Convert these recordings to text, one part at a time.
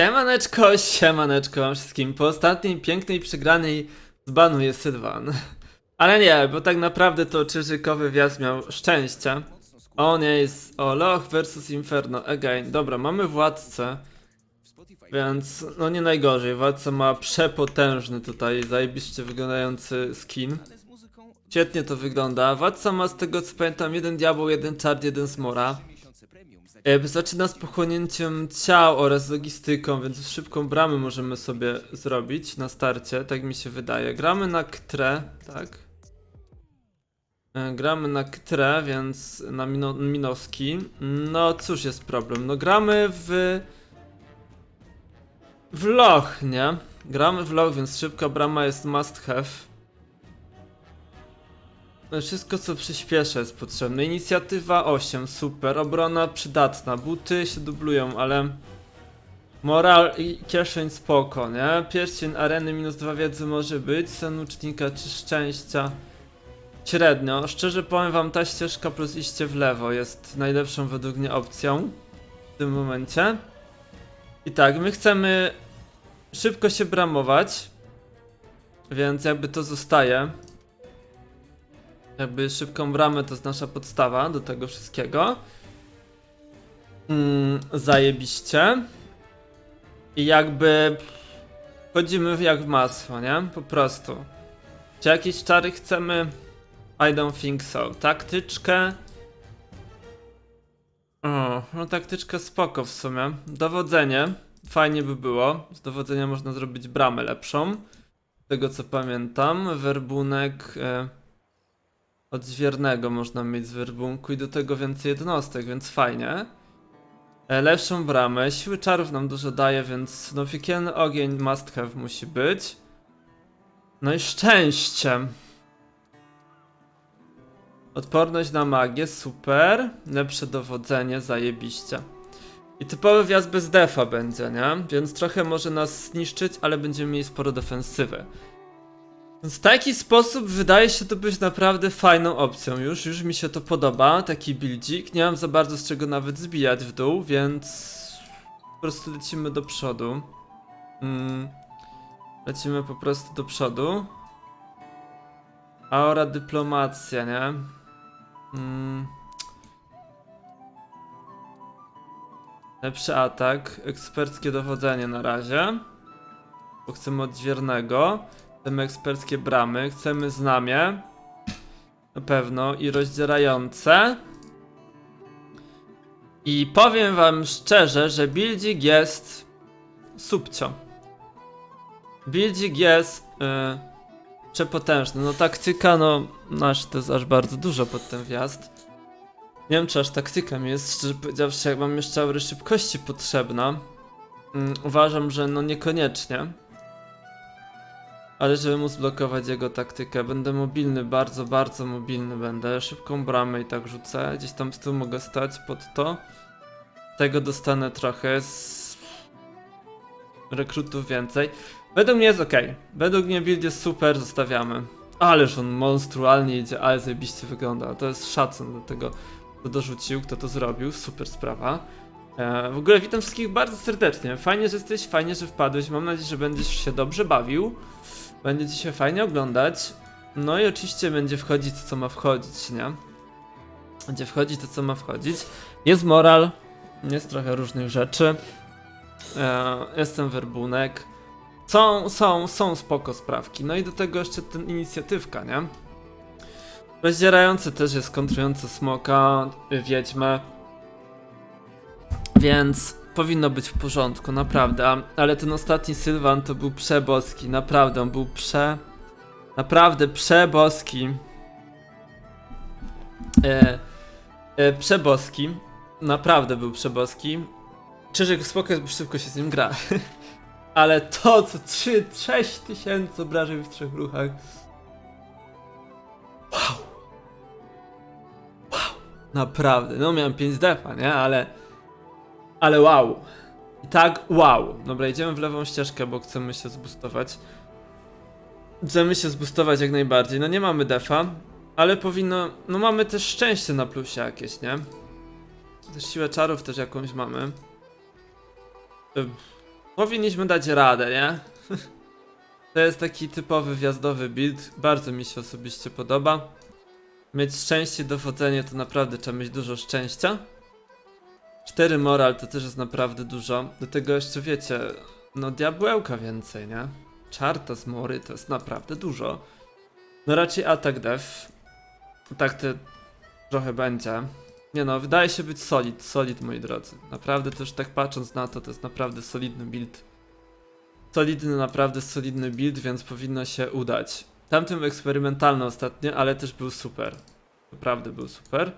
Siemaneczko, siemaneczko wszystkim. Po ostatniej pięknej przegranej zbanuje Sylwan. Ale nie, bo tak naprawdę to czyżykowy wjazd miał szczęście. O nie, jest o Loch versus Inferno, again. Dobra, mamy władcę. Więc, no nie najgorzej. Władca ma przepotężny tutaj, zajebiście wyglądający skin. Świetnie to wygląda. Władca ma z tego co pamiętam jeden diabeł, jeden czard, jeden smora. E, Zaczyna z pochłonięciem ciał oraz logistyką, więc szybką bramę możemy sobie zrobić na starcie, tak mi się wydaje. Gramy na ktre, tak? E, Gramy na ktre, więc na mino minoski. No cóż jest problem? No gramy w... W loch, nie? Gramy w loch, więc szybka brama jest must have. No, Wszystko co przyspiesza jest potrzebne. Inicjatywa 8, super. Obrona przydatna. Buty się dublują, ale... Moral i kieszeń spoko, nie? Pierścień areny minus 2 wiedzy może być. Sen ucznika czy szczęścia. Średnio. Szczerze powiem wam, ta ścieżka plus iście w lewo jest najlepszą według mnie opcją. W tym momencie. I tak, my chcemy szybko się bramować. Więc jakby to zostaje. Jakby szybką bramę to jest nasza podstawa do tego wszystkiego. Mm, zajebiście. I jakby wchodzimy w jak w masło, nie? Po prostu. Czy jakieś czary chcemy? I don't think so. Taktyczkę. O, no taktyczka spoko w sumie. Dowodzenie. Fajnie by było. Z dowodzenia można zrobić bramę lepszą. Z tego co pamiętam. Werbunek. Odźwiernego można mieć z werbunku i do tego więcej jednostek, więc fajnie. E, Lepszą bramę, siły czarów nam dużo daje, więc no piekielny ogień must have musi być. No i szczęście. Odporność na magię, super. Lepsze dowodzenie, zajebiście. I typowy wjazd bez defa będzie, nie? Więc trochę może nas zniszczyć, ale będziemy mieli sporo defensywy. Więc w taki sposób wydaje się to być naprawdę fajną opcją już, już mi się to podoba, taki buildzik, nie mam za bardzo z czego nawet zbijać w dół, więc po prostu lecimy do przodu. Mm. Lecimy po prostu do przodu. Aura dyplomacja, nie? Mm. Lepszy atak, eksperckie dowodzenie na razie. Bo chcemy odźwiernego. Chcemy eksperckie bramy, chcemy znamie. Na pewno i rozdzierające. I powiem wam szczerze, że buildzik jest subcio. Buildzik jest yy, przepotężny. No taktyka, no nasz to jest aż bardzo dużo pod ten wjazd. Nie wiem czy aż taktyka mi jest, szczerze powiedziawszy, jak mam jeszcze aury szybkości potrzebna. Mm, uważam, że no niekoniecznie. Ale żeby móc blokować jego taktykę, będę mobilny, bardzo, bardzo mobilny będę. Szybką bramę i tak rzucę. Gdzieś tam z tyłu mogę stać pod to. Tego dostanę trochę z rekrutów więcej. Według mnie jest ok. Według mnie build jest super, zostawiamy. Ależ on monstrualnie idzie, ale zajebiście wygląda. To jest szacun do tego, kto dorzucił, kto to zrobił. Super sprawa. E, w ogóle witam wszystkich bardzo serdecznie. Fajnie, że jesteś, fajnie, że wpadłeś. Mam nadzieję, że będziesz się dobrze bawił. Będzie ci się fajnie oglądać. No i oczywiście będzie wchodzić to, co ma wchodzić, nie? Będzie wchodzić to, co ma wchodzić. Jest moral, jest trochę różnych rzeczy. E, jestem werbunek. Są, są, są spoko sprawki. No i do tego jeszcze ten inicjatywka, nie? Rozdzierający też jest kontrujący smoka, y, wiedźmę. Więc powinno być w porządku, naprawdę. Ale ten ostatni Sylwan to był przeboski, naprawdę, on był prze... Naprawdę przeboski. E, e, przeboski. Naprawdę był przeboski. Czyżyk spoko szybko się z nim gra. Ale to, co 3, 6 tysięcy obrażeń w trzech ruchach. Wow. Wow. Naprawdę. No miałem 5 defa, nie? Ale... Ale wow. I tak, wow. Dobra, idziemy w lewą ścieżkę, bo chcemy się zbustować. Chcemy się zbustować jak najbardziej. No nie mamy defa, ale powinno... No mamy też szczęście na plusie jakieś, nie? Też siłę czarów też jakąś mamy. Powinniśmy dać radę, nie? To jest taki typowy wjazdowy build, bardzo mi się osobiście podoba. Mieć szczęście dowodzenie to naprawdę trzeba mieć dużo szczęścia. 4 moral to też jest naprawdę dużo. Do tego jeszcze wiecie, no diabłełka więcej, nie? Czarta z mory to jest naprawdę dużo. No raczej atak def. Tak to trochę będzie. Nie no, wydaje się być solid, solid moi drodzy. Naprawdę też tak patrząc na to, to jest naprawdę solidny build. Solidny, naprawdę solidny build, więc powinno się udać. Tamten był eksperymentalny ostatnio, ale też był super. Naprawdę był super.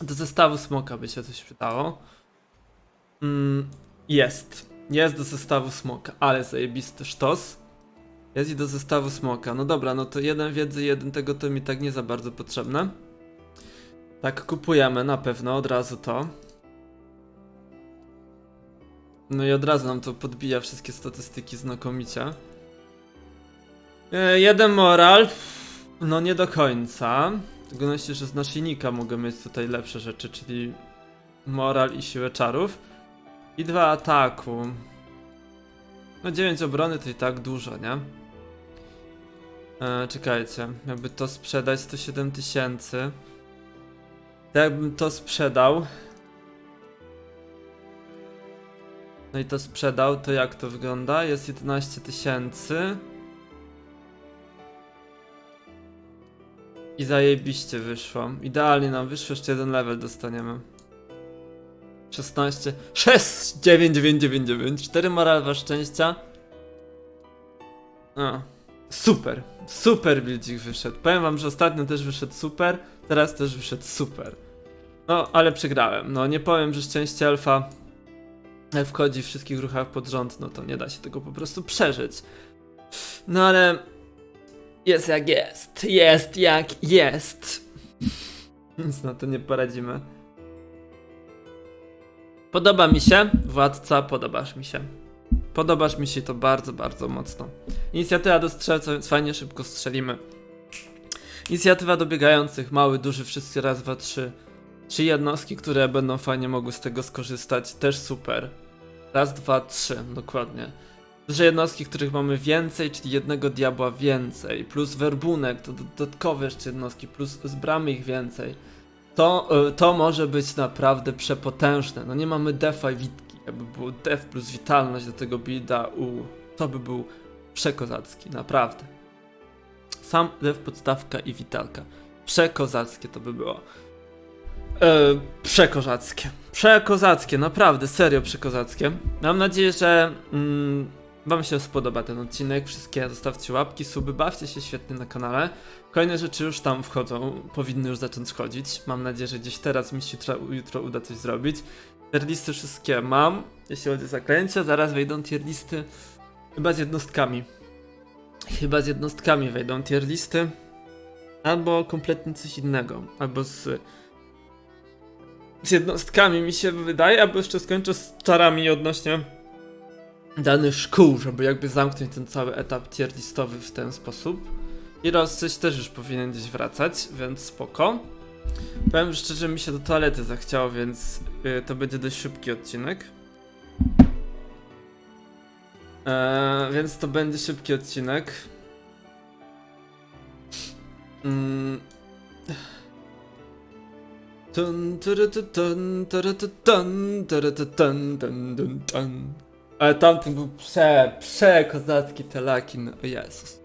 Do zestawu smoka by się coś przydało. Mm, jest. Jest do zestawu smoka, ale zajebisty sztos. Jest i do zestawu smoka. No dobra, no to jeden wiedzy, jeden tego to mi tak nie za bardzo potrzebne. Tak, kupujemy na pewno od razu to. No i od razu nam to podbija wszystkie statystyki znakomicie. E, jeden moral. No nie do końca. Tylko myślę, że z naszyjnika mogę mieć tutaj lepsze rzeczy, czyli moral i siłę czarów. I dwa ataku. No 9 obrony to i tak dużo, nie? E, czekajcie, jakby to sprzedać 107 tysięcy. To jakbym to sprzedał. No i to sprzedał, to jak to wygląda? Jest 11 tysięcy. I zajebiście wyszło. Idealnie nam wyszło, jeszcze jeden level dostaniemy. 16, 6, 9, 9, 9, 9, 4 moralwa szczęścia. A, super, super buildzik wyszedł. Powiem wam, że ostatnio też wyszedł super, teraz też wyszedł super. No, ale przegrałem. No, nie powiem, że szczęście alfa wchodzi w wszystkich ruchach pod rząd, no to nie da się tego po prostu przeżyć. No ale jest jak jest, jest jak jest. Nic na to nie poradzimy. Podoba mi się, władca, podobasz mi się. Podobasz mi się to bardzo, bardzo mocno. Inicjatywa do strzelca, więc fajnie szybko strzelimy. Inicjatywa do biegających, mały, duży, wszyscy raz, dwa, trzy. Trzy jednostki, które będą fajnie mogły z tego skorzystać, też super. Raz, dwa, trzy, dokładnie. Duże jednostki, których mamy więcej, czyli jednego diabła więcej, plus werbunek, to dodatkowe jeszcze jednostki, plus z bramy ich więcej. To, y, to może być naprawdę przepotężne. No nie mamy defa i witki. Jakby było def plus witalność do tego builda, u, to by był przekozacki, naprawdę. Sam def, podstawka i witalka. Przekozackie to by było. E, przekozackie. Przekozackie, naprawdę, serio przekozackie. Mam nadzieję, że mm, Wam się spodoba ten odcinek. Wszystkie zostawcie łapki, suby, bawcie się świetnie na kanale. Kolejne rzeczy już tam wchodzą, powinny już zacząć wchodzić. Mam nadzieję, że gdzieś teraz mi się jutro, jutro uda coś zrobić. Tier listy wszystkie mam, jeśli chodzi o zaklęcia. Zaraz wejdą tier listy chyba z jednostkami. Chyba z jednostkami wejdą tier listy. Albo kompletnie coś innego. Albo z z jednostkami mi się wydaje, albo jeszcze skończę z czarami odnośnie danych szkół, żeby jakby zamknąć ten cały etap tier listowy w ten sposób. I coś też już powinien gdzieś wracać, więc spoko. Powiem szczerze, mi się do toalety zachciało, więc y, to będzie dość szybki odcinek. Eee, więc to będzie szybki odcinek. Mm. Tu, tun, turu, tu, tun, tun, tun, tun. Ale tamten był prze, przekozacki telekin, o Jezus.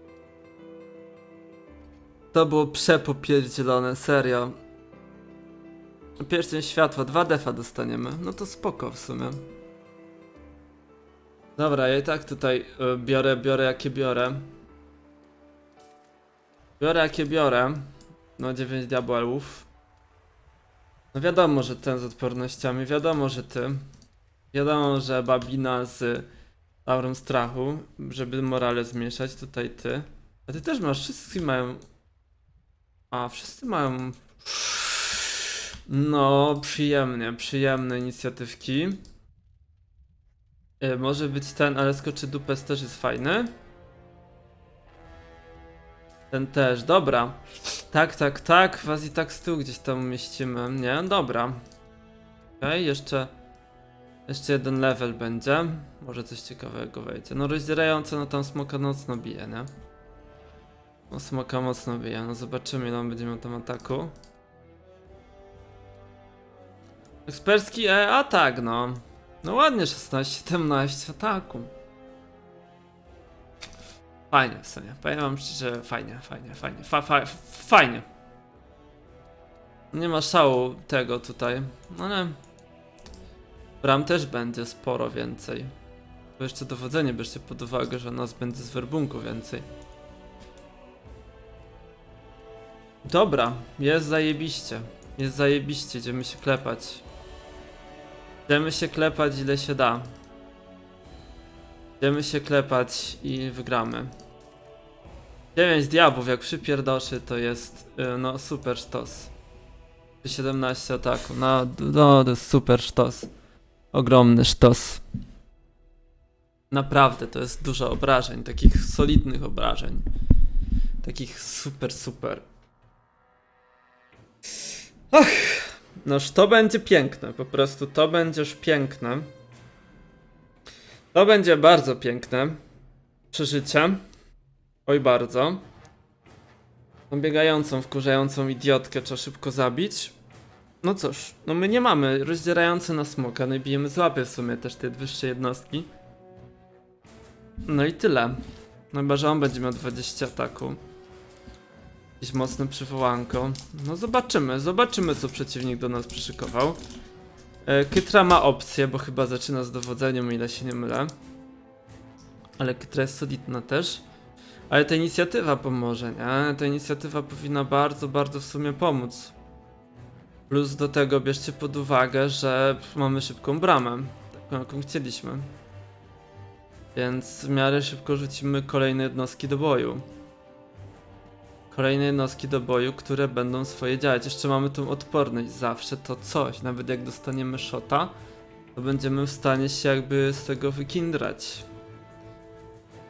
To było przepopierdzielone, serio. Pierścień światła, dwa defa dostaniemy. No to spoko w sumie. Dobra, ja i tak tutaj y, biorę, biorę jakie biorę. Biorę jakie biorę. No 9 diabłów. No wiadomo, że ten z odpornościami, wiadomo, że ty. Wiadomo, że babina z aurą strachu, żeby morale zmniejszać, tutaj ty. A ty też masz, wszyscy mają... A, wszyscy mają... No, przyjemnie, przyjemne inicjatywki. Y, może być ten, ale skoczy dupes też jest fajny. Ten też, dobra. Tak, tak, tak, was i tak z tyłu gdzieś tam umieścimy, nie? Dobra. Okej, jeszcze... Jeszcze jeden level będzie. Może coś ciekawego wejdzie. No rozdzierające, no tam smoka mocno bije, nie? No smoka mocno bije, no zobaczymy ile on będzie miał tam ataku. Ekspercki e atak, no. No ładnie 16-17 ataku. Fajnie w sumie. Powiem wam szczerze, fajnie, fajnie, fajnie. Fa, fa, fajnie. Nie ma szału tego tutaj. No ale... Bram też będzie sporo więcej. Bo jeszcze dowodzenie bierzcie pod uwagę, że nas będzie z werbunku więcej. Dobra, jest zajebiście. Jest zajebiście, idziemy się klepać. Idziemy się klepać ile się da. Idziemy się klepać i wygramy. 9 diabłów, jak przypierdoszy, to jest y, no super sztos. 17 ataku, no, no to jest super sztos. Ogromny sztos. Naprawdę, to jest dużo obrażeń, takich solidnych obrażeń. Takich super, super. Ach, noż to będzie piękne, po prostu to będziesz piękne. To będzie bardzo piękne przeżycie. Oj bardzo. Tą biegającą, wkurzającą idiotkę trzeba szybko zabić. No cóż, no my nie mamy rozdzierające na smoka, no i bijemy z łapy w sumie też te wyższe jednostki. No i tyle. No chyba, że on będzie miał 20 ataku. Jakieś mocne przywołanko. No zobaczymy, zobaczymy co przeciwnik do nas przyszykował. E, Kytra ma opcję, bo chyba zaczyna z dowodzeniem, o ile się nie mylę. Ale Kytra jest solidna też. Ale ta inicjatywa pomoże, nie? Ta inicjatywa powinna bardzo, bardzo w sumie pomóc. Plus do tego bierzcie pod uwagę, że mamy szybką bramę. Taką jaką chcieliśmy. Więc w miarę szybko rzucimy kolejne jednostki do boju. Kolejne jednostki do boju, które będą swoje działać. Jeszcze mamy tą odporność, zawsze to coś. Nawet jak dostaniemy shota, to będziemy w stanie się jakby z tego wykindrać.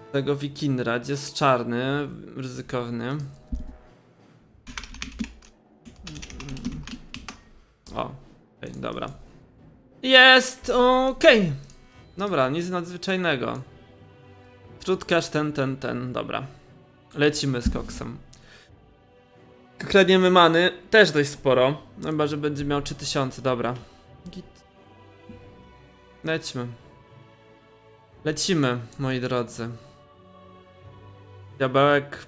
Z tego wykindrać jest czarny, ryzykowny. O, okej, dobra. Jest, okej. Dobra, nic nadzwyczajnego. Trutkarz ten, ten, ten, dobra. Lecimy z koksem. Kradniemy many, też dość sporo. No Chyba, że będzie miał 3000, dobra. Git. Lećmy. Lecimy, moi drodzy. Diabełek.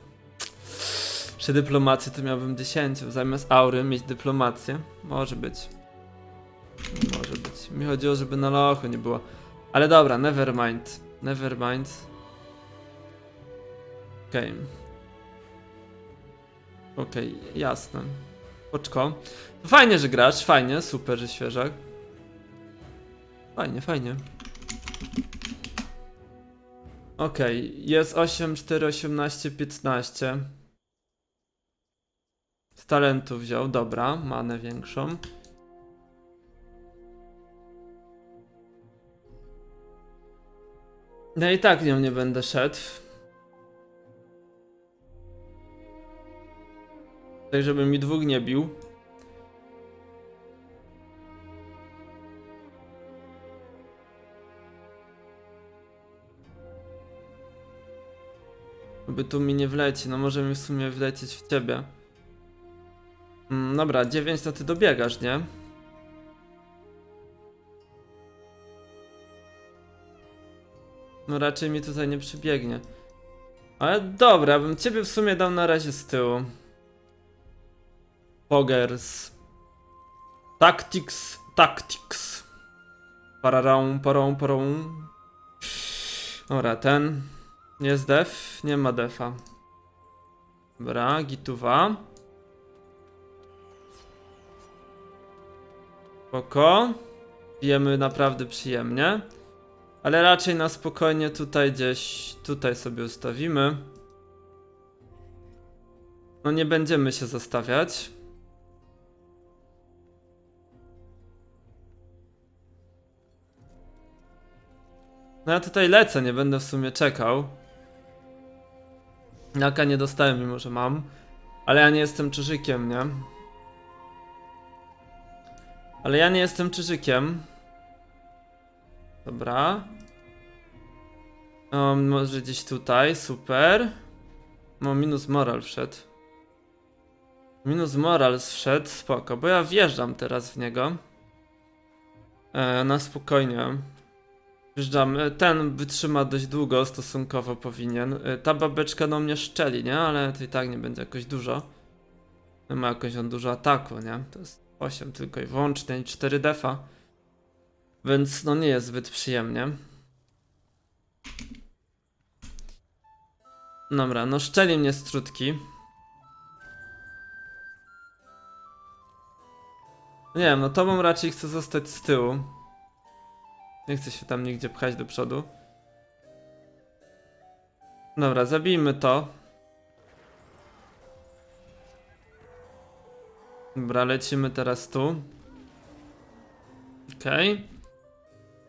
Przy dyplomacji to miałbym 10. Zamiast aury mieć dyplomację. Może być. Może być. Mi chodziło, żeby na lochu nie było. Ale dobra, nevermind. Nevermind. Okej. Okej, jasne. Poczko. Fajnie, że grasz, fajnie, super, że świeżak. Fajnie, fajnie. Okej, jest 8, 4, 18, 15. Talentu wziął, dobra, manę większą. No i tak nią nie będę szedł. Tak, żeby mi dwóch nie bił. By tu mi nie wleci, no może mi w sumie wlecieć w ciebie. Mm, dobra, 9 to ty dobiegasz, nie? No raczej mi tutaj nie przybiegnie. Ale dobra, bym ciebie w sumie dał na razie z tyłu. Poggers. Tactics, tactics. Pararą, parą, parą. Dobra, ten. Jest def? Nie ma defa. Dobra, gituwa. Spoko. Pijemy naprawdę przyjemnie. Ale raczej na spokojnie tutaj gdzieś, tutaj sobie ustawimy. No nie będziemy się zostawiać. No ja tutaj lecę, nie będę w sumie czekał. Jaka nie dostałem, mimo że mam. Ale ja nie jestem czyżykiem, nie? Ale ja nie jestem czyżykiem. Dobra. O, może gdzieś tutaj, super. No, minus moral wszedł. Minus moral wszedł, spoko, bo ja wjeżdżam teraz w niego. E, na spokojnie. Wjeżdżam. E, Ten wytrzyma dość długo, stosunkowo powinien. E, Ta babeczka do mnie szczeli, nie? Ale to i tak nie będzie jakoś dużo. Nie ma jakoś on dużo ataku, nie? To jest 8 tylko i wyłącznie i 4 defa. Więc no nie jest zbyt przyjemnie. Dobra, no szczeli mnie strutki. Nie wiem, no tobą raczej chcę zostać z tyłu. Nie chcę się tam nigdzie pchać do przodu. Dobra, zabijmy to. Dobra, lecimy teraz tu. Okej.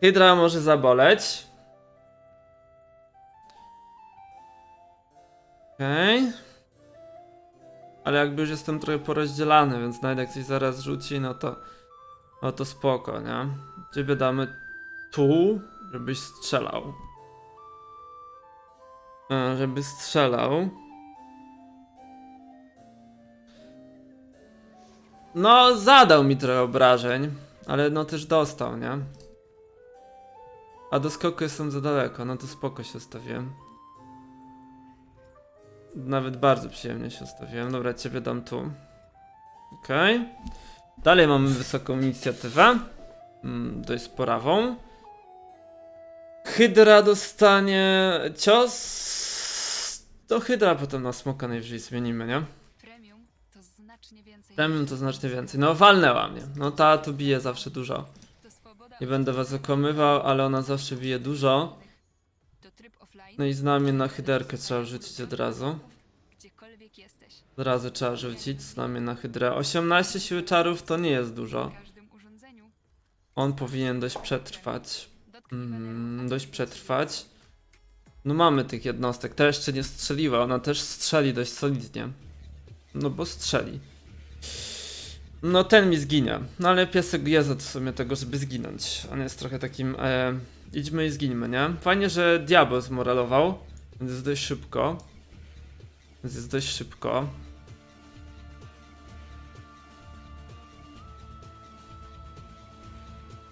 Hydra może zaboleć. Okej. Ale jakby już jestem trochę porozdzielany, więc nawet jak coś zaraz rzuci, no to... No to spoko, nie? Ciebie damy tu, żebyś strzelał. E, żeby strzelał. No, zadał mi trochę obrażeń, ale no też dostał, nie? A do skoku jestem za daleko, no to spoko się ustawiłem. Nawet bardzo przyjemnie się ustawiłem. Dobra, ciebie dam tu. Okej. Dalej mamy wysoką inicjatywę. Mm, dość sporawą. Hydra dostanie cios. To Hydra potem na smoka najwyżej zmienimy, nie? Premium to znacznie więcej. No walnęła mnie. No ta tu bije zawsze dużo. Nie będę was okłamywał, ale ona zawsze bije dużo. No i znamię na hyderkę trzeba rzucić od razu. Od razu trzeba rzucić znamię na hydrę. 18 siły czarów to nie jest dużo. On powinien dość przetrwać. Mm, dość przetrwać. No mamy tych jednostek. Ta jeszcze nie strzeliła. Ona też strzeli dość solidnie. No bo strzeli. No ten mi zginie. No ale piesek jest od w sumie tego, żeby zginąć. On jest trochę takim... E, idźmy i zginimy, nie? Fajnie, że diabeł zmoralował. Więc jest dość szybko. Więc jest dość szybko.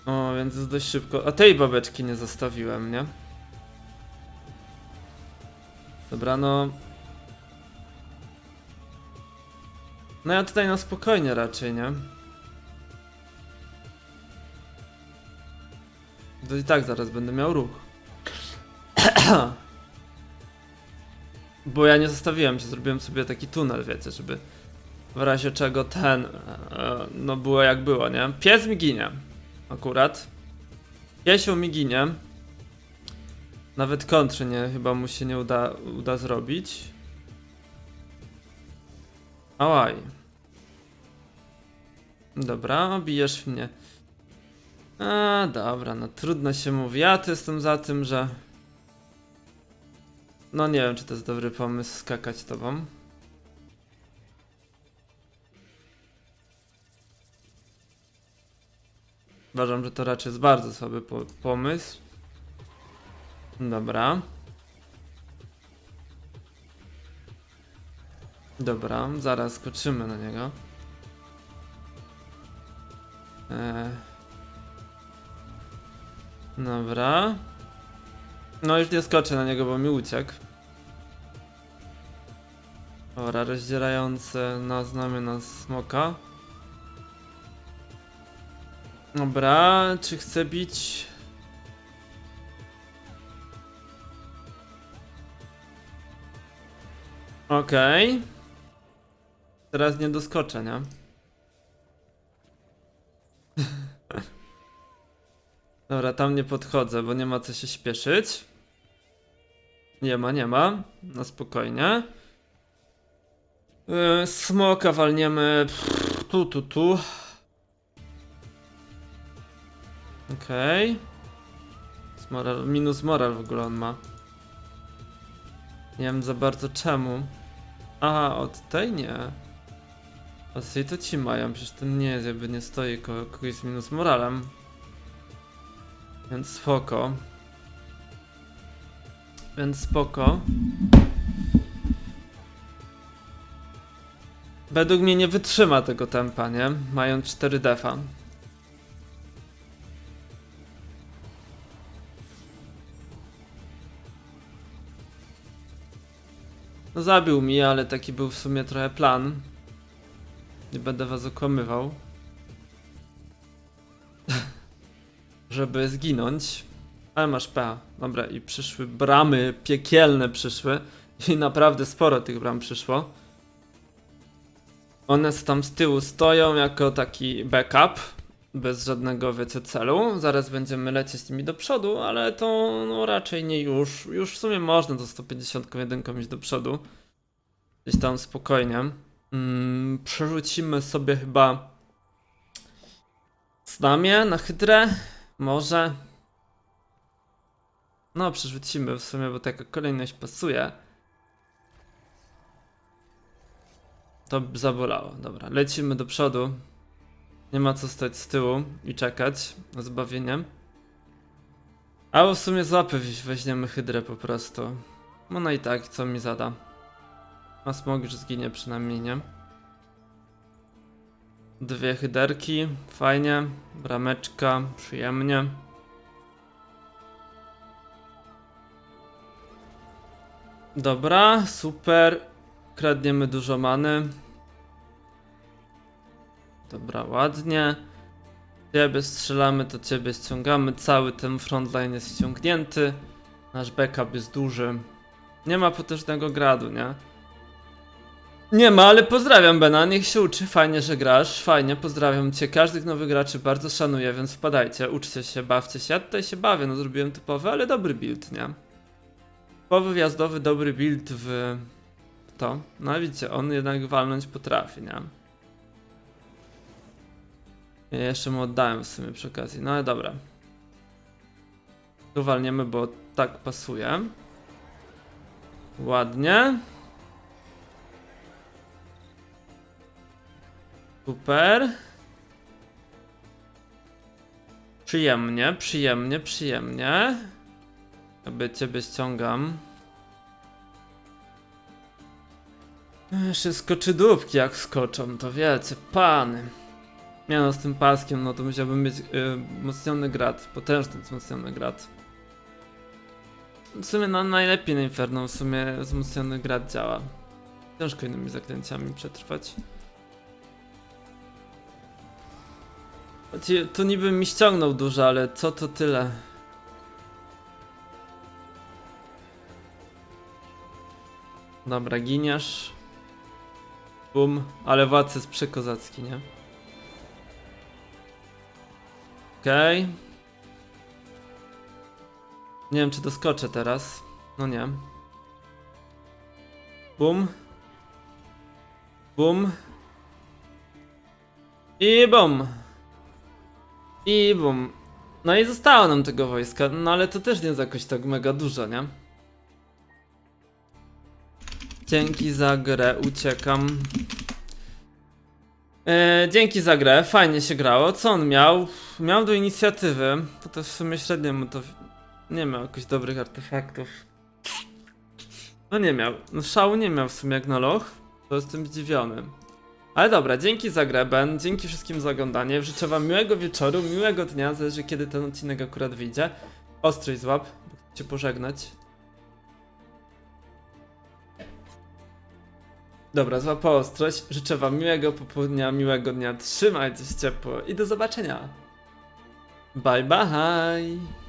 O, więc jest dość szybko. A tej babeczki nie zostawiłem, nie? Dobra, no. No ja tutaj na spokojnie raczej, nie? To i tak zaraz będę miał ruch. Bo ja nie zostawiłem się, zrobiłem sobie taki tunel, wiecie, żeby w razie czego ten, e, no było jak było, nie? Pies mi ginie, akurat. Piesio mi ginie. Nawet kontry nie, chyba mu się nie uda, uda zrobić. Ałaj. Dobra, bijesz mnie. A, dobra, no trudno się mówi. Ja to jestem za tym, że... No nie wiem, czy to jest dobry pomysł skakać tobą. Uważam, że to raczej jest bardzo słaby po pomysł. Dobra. Dobra, zaraz skoczymy na niego. Eee. Dobra. No już nie skoczę na niego, bo mi uciekł. Dobra, rozdzierające na znamię na smoka. Dobra, czy chcę bić? Okej. Teraz nie doskoczę, nie? Dobra, tam nie podchodzę, bo nie ma co się śpieszyć. Nie ma, nie ma. Na spokojnie. Yy, smoka walniemy pff, tu, tu, tu. Okej. Okay. Moral, minus moral w ogóle on ma. Nie wiem za bardzo czemu. Aha, od tej nie. Tej to ci mają, przecież ten nie jest, jakby nie stoi ko kogoś z minus moralem. Więc spoko. Więc spoko. Według mnie nie wytrzyma tego tempa, nie? Mając 4 defa. No zabił mi, ale taki był w sumie trochę plan. Nie będę was okłamywał. Żeby zginąć. Ale masz PA. Dobra, i przyszły bramy piekielne przyszły. I naprawdę sporo tych bram przyszło. One tam z tyłu stoją jako taki backup. Bez żadnego wiecie celu. Zaraz będziemy lecieć nimi do przodu, ale to no, raczej nie już. Już w sumie można do 151 iść do przodu. Gdzieś tam spokojnie. Mm, przerzucimy sobie chyba znamię na hydrę. Może. No, przerzucimy w sumie, bo taka kolejność pasuje. To zabolało. Dobra, lecimy do przodu. Nie ma co stać z tyłu i czekać na zbawienie. A w sumie z łapy weź- weźmiemy hydrę po prostu. No no i tak, co mi zada. A smog już zginie przynajmniej, nie? Dwie hyderki, fajnie. Brameczka, przyjemnie. Dobra, super. Kradniemy dużo many. Dobra, ładnie. Ciebie strzelamy, to ciebie ściągamy. Cały ten frontline jest ściągnięty. Nasz backup jest duży. Nie ma potężnego gradu, nie? Nie ma, ale pozdrawiam Bena, niech się uczy, fajnie, że grasz, fajnie, pozdrawiam cię, każdych nowych graczy bardzo szanuję, więc wpadajcie, uczcie się, bawcie się, ja tutaj się bawię, no zrobiłem typowy, ale dobry build, nie? Typowy wjazdowy, dobry build w to, no widzicie, on jednak walnąć potrafi, nie? Ja jeszcze mu oddałem w sumie przy okazji, no ale dobra. Tu walniemy, bo tak pasuje. Ładnie. Super. Przyjemnie, przyjemnie, przyjemnie. Aby ciebie ściągam. Jeszcze skoczydłówki jak skoczą, to wiecie, pany. Nie no, z tym paskiem, no to musiałbym mieć yy, wzmocniony grad, potężny wzmocniony grad. W sumie no, najlepiej na Inferno, w sumie wzmocniony grad działa. Ciężko innymi zaklęciami przetrwać. Tu niby mi ściągnął dużo, ale co to tyle? Dobra, giniasz. Bum, ale władcy jest przekozacki, nie? Okej. Nie wiem, czy doskoczę teraz. No nie. Bum. Bum. I bum. I bum. No i zostało nam tego wojska, no ale to też nie jest jakoś tak mega dużo, nie? Dzięki za grę, uciekam. E, dzięki za grę, fajnie się grało. Co on miał? Miał do inicjatywy. To też w sumie średnio mu to. Nie miał jakichś dobrych artefaktów. No nie miał. No szału nie miał w sumie jak na loch. To jestem zdziwiony. Ale dobra, dzięki za grę, Ben. Dzięki wszystkim za oglądanie. Życzę wam miłego wieczoru, miłego dnia. Zależy kiedy ten odcinek akurat wyjdzie. Ostrej złap, bo chcę cię pożegnać. Dobra, złapał ostrość. Życzę wam miłego popołudnia, miłego dnia. Trzymajcie się ciepło i do zobaczenia. Bye bye.